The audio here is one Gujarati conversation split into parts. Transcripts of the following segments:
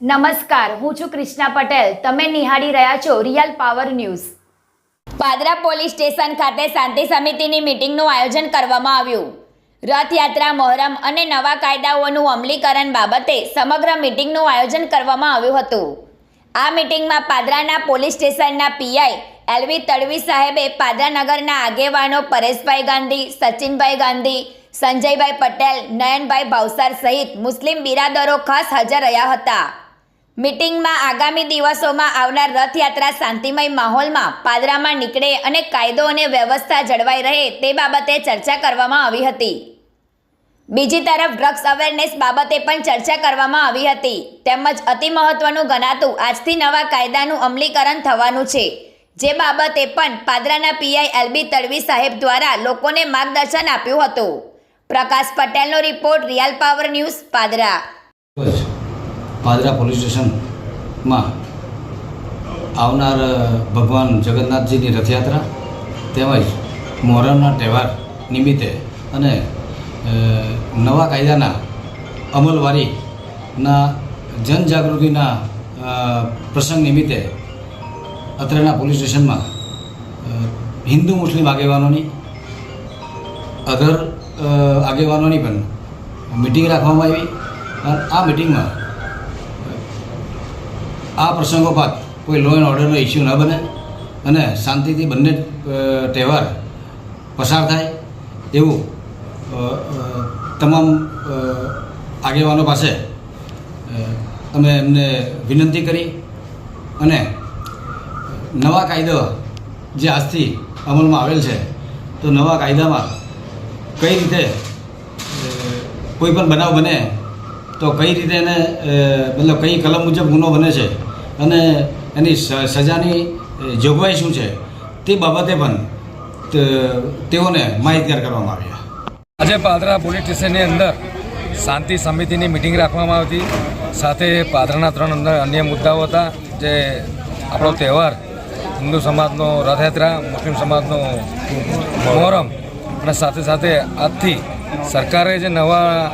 નમસ્કાર, હું છું કૃષ્ણા પટેલ. તમે નિહાળી રહ્યા છો real power news. Padra police station ખાતે શાંતિ સમિતિની મિટિંગનું આયોજન કરવામાં આવ્યું. રથયાત્રા, મહોરમ અને નવા કાયદાઓનું અમલીકરણ બાબતે સમગ્ર મિટિંગનું આયોજન કરવામાં આવ્યું હતું. આ મિટિંગમાં પાદરાના પોલીસ સ્ટેશનના પીઆઈ એલવી તડવી સાહેબે પાદરા નગરના આગેવાનો પરેશભાઈ ગાંધી, સચિનભાઈ ગાંધી, સંજયભાઈ પટેલ, નયનભાઈ ભાવસાર સહિત મુસ્લિમ બિરાદરો ખાસ હાજર રહ્યા હતા. મિટિંગમાં આગામી દિવસોમાં આવનાર રથયાત્રા શાંતિમય માહોલમાં પાદરામાં નીકળે અને કાયદો અને વ્યવસ્થા જળવાઈ રહે તે બાબતે ચર્ચા કરવામાં આવી હતી. બીજી તરફ ડ્રગ્સ અવેરનેસ બાબતે પણ ચર્ચા કરવામાં આવી હતી. તેમજ અતિ મહત્વનું ગણાતું આજથી નવા કાયદાનું અમલીકરણ થવાનું છે. જે બાબતે પણ પાદરાના પીઆઈ એલબી તડવી સાહેબ દ્વારા લોકોને માર્ગદર્શન આપ્યું હતું. પ્રકાશ પટેલનો report real power news Padra. Padra police સ્ટેશનમાં આવનાર ભગવાન જગન્નાથજીની રથયાત્રા તેમજ મોહરમના તહેવાર નિમિત્તે અને નવા કાયદાના અમલવારીના જનજાગૃતિના પ્રસંગ નિમિત્તે અત્રેના પોલીસ સ્ટેશનમાં હિન્દુ મુસ્લિમ આગેવાનોની અધર આગેવાનોની પણ મિટિંગ રાખવામાં આવી. આ મિટિંગમાં આ પ્રસંગોપાત કોઈ લો એન્ડ ઓર્ડરનો ઇસ્યુ ન બને અને શાંતિથી બંને તહેવાર પસાર થાય એવું તમામ આગેવાનો પાસે અમે એમને વિનંતી કરી અને નવા કાયદો જે આજથી અમલમાં આવેલ છે, તો નવા કાયદામાં કઈ રીતે કોઈ પણ બનાવ બને, તો કઈ રીતે એને મતલબ કઈ કલમ મુજબ ગુનો બને છે અને એની સજાની જોગવાઈ શું છે, તે બાબતે પણ તેઓને માહિતગાર કરવામાં આવ્યા. આજે પાદરા પોલીસ સ્ટેશનની અંદર શાંતિ સમિતિની મિટિંગ રાખવામાં આવી સાથે પાદરાના ત્રણ અંદર અન્ય મુદ્દાઓ હતા, જે આપણો તહેવાર, હિન્દુ સમાજનો રથયાત્રા, મુસ્લિમ સમાજનો મોહરમ, અને સાથે સાથે આજથી સરકારે જે નવા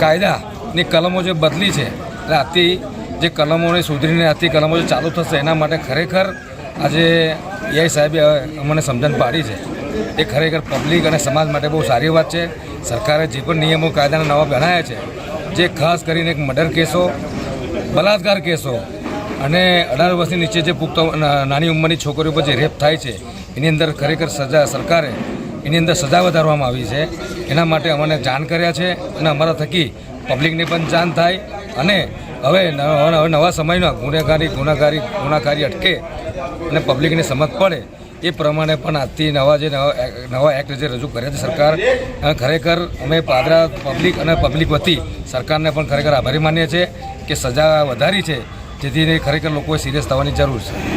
કાયદાની કલમો જે બદલી છે, એટલે આજથી જે કલમોને સુધરીને આથી કલમો જે ચાલુ થશે, એના માટે ખરેખર આજે એઆઈ સાહેબે અમને સમજણ પાડી છે. એ ખરેખર પબ્લિક અને સમાજ માટે બહુ સારી વાત છે. સરકારે જે પણ નિયમો, કાયદાના નવા બનાવ્યા છે, જે ખાસ કરીને એક મર્ડર કેસો બલાત્કાર કેસો અને અઢાર વર્ષની નીચે જે પુખ્ત નાની ઉંમરની છોકરીઓ પર જે રેપ થાય છે, એની અંદર ખરેખર સજા, સરકારે એની અંદર સજા વધારવામાં આવી છે. એના માટે અમને જાણ કર્યા છે અને અમારા થકી પબ્લિકને પણ જાણ થાય અને હવે હવે નવા સમયમાં ગુનેગારી, ગુનાગારી, ગુનાકારી અટકે અને પબ્લિકને સમજ પડે, એ પ્રમાણે પણ આજથી નવા જે નવા એક્ટ જે રજૂ કર્યા છે સરકાર ખરેખર અમે પાદરા પબ્લિક અને પબ્લિક વતી સરકારને પણ ખરેખર આભારી માનીએ છીએ કે સજા વધારી છે, જેથી ખરેખર લોકોએ સિરિયસ થવાની જરૂર છે.